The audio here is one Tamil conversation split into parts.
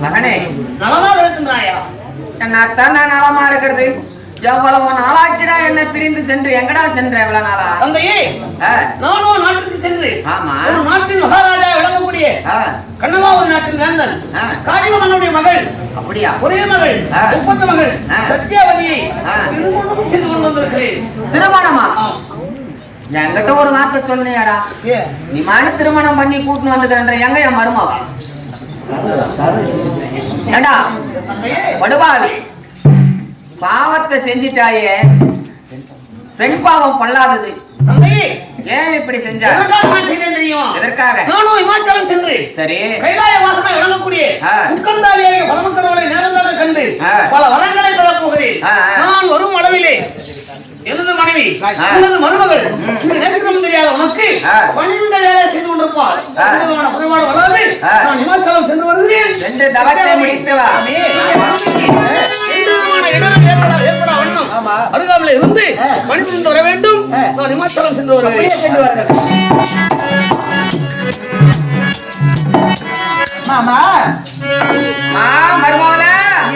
மகனே. நலமாக இருக்கின்றாயா? நான் நலமா இருக்கிறது. எவ்வளவு நாளாச்சுடா என்னை பிரிந்து சென்று. எங்கடா சென்ற எவ்வளவு நாளா? தந்தையே நானும் நாட்டுக்கு சென்று ஆமா. நாட்டின் மகாராஜா ஆ, கண்ணமா ஒரு நாட்டின் வேந்தன். காரிமன்னனுடைய மகள் அப்படியா? ஒரே மகள். முப்பத்து மகள். சத்யாவதியை. திருமணம் செய்து கொண்டு வந்திருக்கிறேன். திருமணமா. என்கிட்ட ஒரு வார்த்தை சொன்னியாடா நீ மாதிரி திருமணம் பண்ணி கூட்டின்னு வந்துக்கிறன்ற எங்க என் மருமாவா? தந்தையே. படுபாவி பாவத்தை செஞ்சிட்டாயே. பெண் பாவம் பொல்லாதது. தந்தையே. ஏன் இப்படி செஞ்சா எதற்காக நான் செய்தேன் தெரியுமா? எதற்காக? நானும் இமாச்சலம் சென்று சரி. கைலாய வாசனை விளங்கக்கூடிய ஆ. உட்கண்டாலேயே பரமக்கரவளை நேரந்தாக கண்டு. பல வரங்களை பெறப் போகிறேன். நான் வரும் அளவிலே எனது மனைவி. எனது மருமகள் நேத்திரம் தெரியாத உனக்கு. பணிவிட வேலை செய்து கொண்டிருப்பாள். குறைபாடு வராது. நான் இமாச்சலம் சென்று வருகிறேன். ரெண்டு தவத்தை முடித்து வா ஏற்பட ஏற்பட வண்ணம். அருகாமையில் இருந்து பணிபுரிந்து வர வேண்டும். நான் இமாச்சலம் சென்று மாமா. மா மருமகள.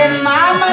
என் மாமா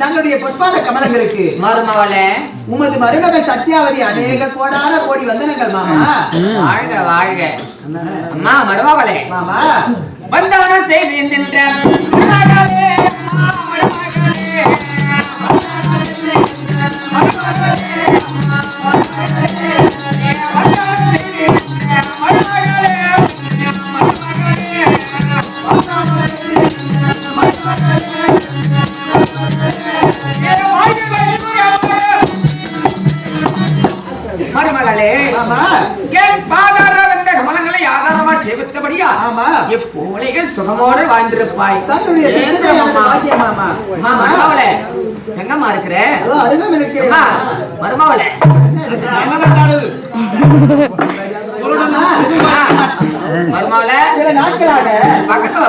தங்களுடைய பொற்பாத கமலங்களுக்கு மருமகளே. உமது மருமகள் சத்யாவதி அநேக கோடான கோடி வந்தனங்கள் மாமா. வாழ்க வாழ்க. அம்மா மருமகளே. மாமா. வந்தவன செய்தி நின்ற மருமகளே, மருமகளே. மாமா என் பாதார வந்த கமலங்களை ஆதாரமா சேவித்தபடியா ஆமா. எப்போலைகள் சுகமோடு வாழ்ந்திருப்பாய். மாமா? மருமகளே எங்கம்மா இருக்கிற? அம்மா, மருமகளே சில நாட்களாக பக்கத்துல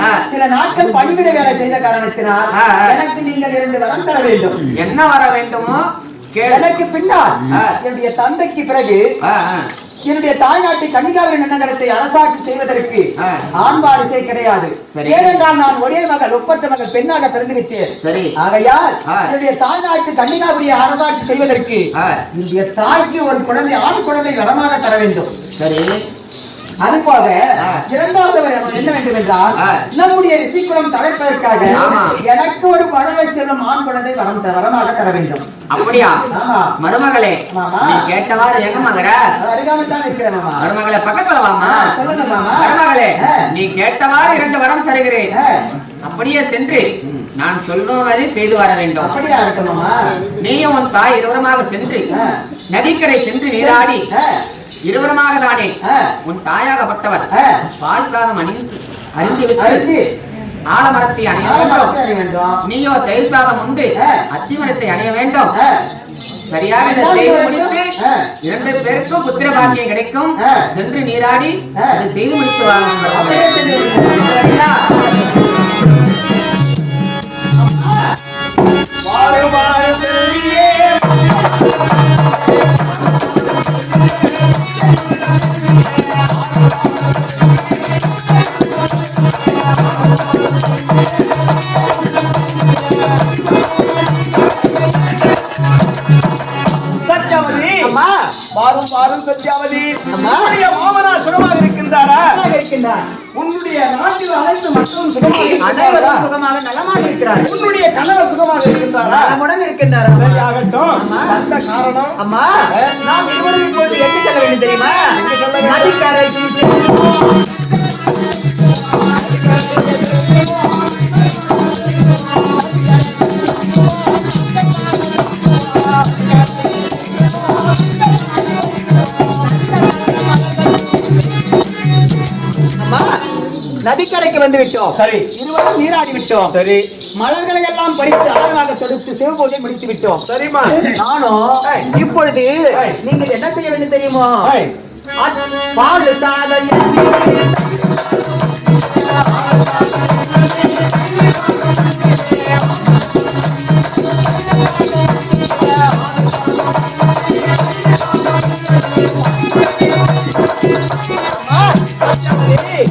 ஆ. சில நாட்கள் பணிவிட வேலை செய்த காரணத்தினால். எனக்கு நீங்கள் இரண்டு வரம் தர வேண்டும் என்ன வர வேண்டுமோ எனக்கு பின்னால். என்னுடைய தந்தைக்கு பிறகு. என்னுடைய தாய்நாட்டு கன்னிகாவிரி நன்னகரத்தை அரசாட்சி செய்வதற்கு. ஆண் வாரிசே கிடையாது. ஏனென்றால் நான் ஒரே மகள் ஒப்பற்ற மகள் பெண்ணாக பிறந்துவிட்டேன் சரி ஆகையால். என்னுடைய தாய்நாட்டு கன்னிகாபுரிய அரசாட்சி செய்வதற்கு. என்னுடைய தாய்க்கு ஒரு குழந்தை ஆண் குழந்தை வரமாக தர வேண்டும் சரி அது போக. இரண்டாவது என்ன வேண்டும் என்றால். நம்முடைய ரிஷிக்குளம் தலைப்பதற்காக. எனக்கு ஒரு பழவை செல்லும் ஆண் குழந்தை வரம் வரமாக தர வேண்டும். அப்படியா? மருமகளே. நீ கேட்டவாறு எங்க மகர? அது அருகாமல் தான் இருக்கிறேன் மாமா. மருமகளே பக்கத்துல வாமா சொல்லுங்க மாமா. மருமகளே. நீ கேட்டவாறு இரண்டு வரம் தருகிறேன். அப்படியே சென்று நான் சொல்லுவதை செய்து வர வேண்டும். நீயும் உன் தாய் இருவருமாக சென்று. நதிக்கரை சென்று நீராடி இருவருமாக தானே. உன் தாயாகப்பட்டவர். பால் சாதம் அணிந்து அருந்தி விட்டு ஆலமரத்தை அணிய வேண்டும் நீயோ தயிர் சாதம் உண்டு. அத்திமரத்தை அணிய வேண்டும் சரியாக அதான் செய்து. முடித்து. இரண்டு பேருக்கும் புத்திர பாக்கியம் கிடைக்கும். சென்று நீராடி. அதை செய்து முடித்து வாங்க வாரும் பாரும் சத்யாவதி. உன்னுடைய மாமனார் சுகமாக இருக்கின்றாரா? இருக்கின்றார். உன்னுடைய நாட்டில் அனைத்து மக்களும் சுகமாக சுகமாக நலமாக இருக்கிறார் உன்னுடைய கணவர் சுகமாக இருக்கின்றாரா? நலமுடன் இருக்கின்றார் சரி ஆகட்டும் அந்த காரணம். அம்மா. நாம் இருவரும் இப்பொழுது செல்ல வேண்டும் தெரியுமா? நதிக்கரைக்கு நதிக்கரைக்கு வந்து விட்டோம் சரி. இருவரும் நீராடி விட்டோம் சரி. மலர்களை எல்லாம் பறித்து ஆழமாக தொடுத்து சிவபூஜை முடித்து விட்டோம் சரிம்மா. நானும் இப்பொழுது நீங்கள் என்ன செய்ய வேண்டும் தெரியுமா? சாதம்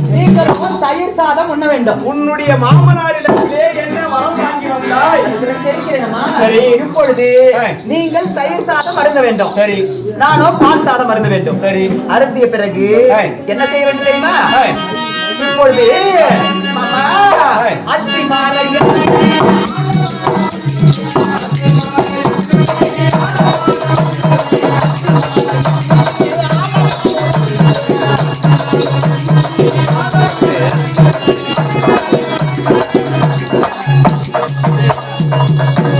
நீங்களும் தயிர் சாதம் உண்ண வேண்டும். உன்னுடைய மாமனாரிடத்திலே என்ன வரம் சரி. இப்பொழுது. நீங்கள் தயிர் சாதம் அருந்த வேண்டும் சரி நானோ பால் சாதம் அருந்த வேண்டும் சரி அருந்திய பிறகு. என்ன செய்ய வேண்டும் தெரியுமா. இப்பொழுது. அத்தி மாலையை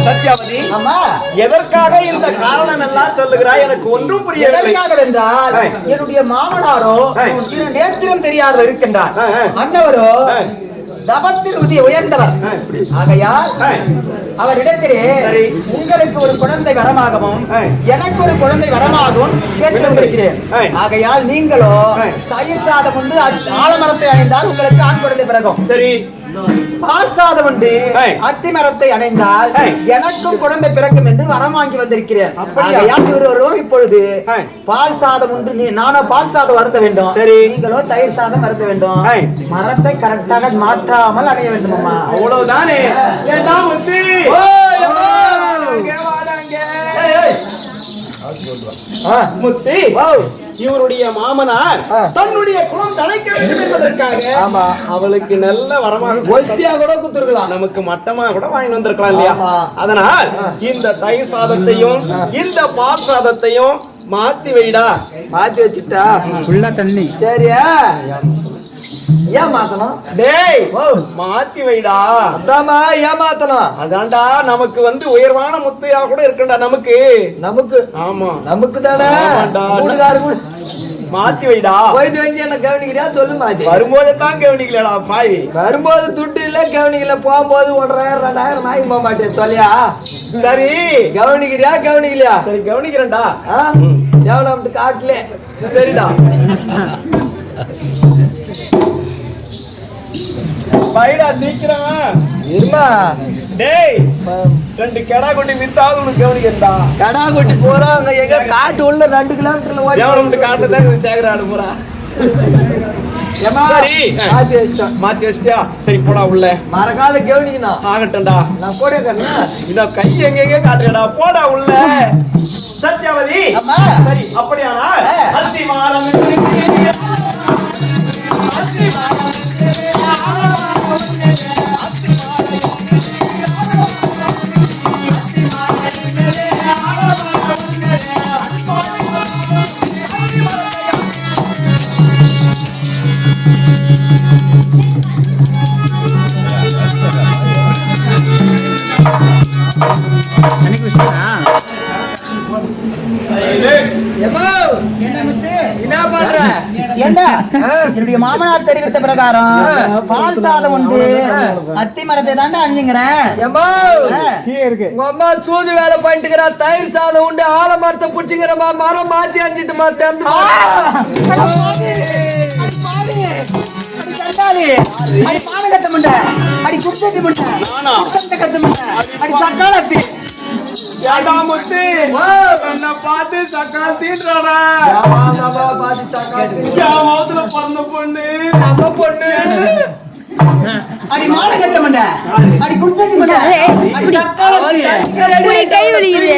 சத்யாவதி அம்மா எதற்காக இந்த காரணம் எல்லாம் சொல்லுகிறாய் எனக்கு ஒன்றும் புரியவில்லை எதற்காக என்றால். என்னுடைய மாமனாரோ நேத்திரம் தெரியாதவர் இருக்கின்றார். அன்னவரோ. தபத்தில் உதி உயர்ந்தவர். ஆகையால். அவரிடத்திலே. உங்களுக்கு ஒரு குழந்தை வரமாகவும். எனக்கு ஒரு குழந்தை வரமாகவும் கேட்டு வந்திருக்கிறேன் ஏய். ஆகையால் நீங்களோ. தயிர் சாதம் அத்- ஆலமரத்தை அணிந்தால் உங்களுக்கு ஆண் குழந்தை பிறகும் சரி பால் சாதம் உண்டு. அத்தி மரத்தை அடைந்தால். எனக்கும் குழந்தை பிறக்கும் என்று வரம் வாங்கி வந்திருக்கிறேன் அப்படியா? ஆகையால் இருவரும் இப்பொழுது. பால் சாதம் உண்டு நீ நானோ பால் சாதம் வருத்த வேண்டும் சரி. நீங்களோ தயிர் சாதம் வருத்த வேண்டும். மரத்தை கரெக்டாக மாற்றாமல் அடைய வேண்டும் அம்மா அவ்வளவுதானே முத்து இவருடைய மாமனார். தன்னுடைய குலம் தழைக்க வேண்டும் என்பதற்காக ஆமா. அவளுக்கு நல்ல வரமாக கூட குத்துருக்கலாம் நமக்கு மட்டமா கூட வாங்கி வந்திருக்கலாம் இல்லையா. அதனால் இந்த தயிர் சாதத்தையும் இந்த பால் சாதத்தையும் மாத்தி வைடா. மாத்தி வச்சுட்டா? ஃபுல்லா தண்ணி. சரியா? ஏன் மாத்தணும்? டேய் மாத்தி வைடா. அதாமா ஏமாத்தணும் அதான்டா நமக்கு வந்து உயர்வான முத்தையா கூட இருக்குண்டா நமக்கு. நமக்கு. ஆமா. நமக்கு தானே? மாத்தி வைடா. போயிட்டு வந்து என்ன கவனிக்கிறியா? சொல்லு மாத்தி. வரும்போதே தான் கவனிக்கலடா பாய். வரும்போது துட்டு இல்ல கவனிக்கல. போகும்போது ஒன்றரை ரெண்டாயிரம் வாங்கி போக மாட்டேன் சொல்லியா? சரி. கவனிக்கிறியா? கவனிக்கலையா? சரி கவனிக்கிறேன்டா. ஆ? எவ்வளவு காட்டுல. சரிடா. பைடா சீக்கிரம். இருமா? டேய் ரெண்டு கெடா கொட்டி வித்தாவது உனக்கு கவனிக்கிறேன்டா கடா கொட்டி போறாங்க. எங்க காட்டு உள்ள ரெண்டு கிலோமீட்டர்ல ஓடி எவன் உண்டு காட்டுதான் இது சேகராடு போறா ஏம்மா, சரி. மாத்தி வச்சிட்டியா? சரி போடா உள்ள. மரக்கால கவனிக்கணும். ஆகட்டும்டா. நான் இருக்கேன் இந்த கை எங்கெங்க காட்டுறடா. போடா உள்ள. சத்யாவதி. சரி அப்படியானா. அத்தி மாறம் ஏண்டா? என்னுடைய மாமனார் தெரிவித்த பிரகாரம் பால் சாதம் உண்டு. அத்தி மரத்தை தாண்டா அணிஞ்சுங்கிறேன் அம்மா சூது வேலை பண்ணிட்டுக்கிறா தயிர் சாதம் உண்டு. ஆலமரத்தை புடிச்சுக்கிறமா? மரம் மாத்தி அணிச்சிட்டுமா திறந்து அடி பானை கட்ட முண்ட அடி குர்த்தட்டி முண்ட குர்த்தத்தை கட்ட முண்ட அடி சக்காலத்தி. ஏடா முத்து. என்ன பார்த்து சக்கா தீட்டுறாடா பாத்து சாக்காட்டு என் மௌத்துல பிறந்த பொண்ணு நம்ம பொண்ணு. அடி மாலை கட்ட மண்ட அடி குடிச்சாட்டி மண்ட அடி சக்காலத்தி. சக்கரை கை வலிக்குது.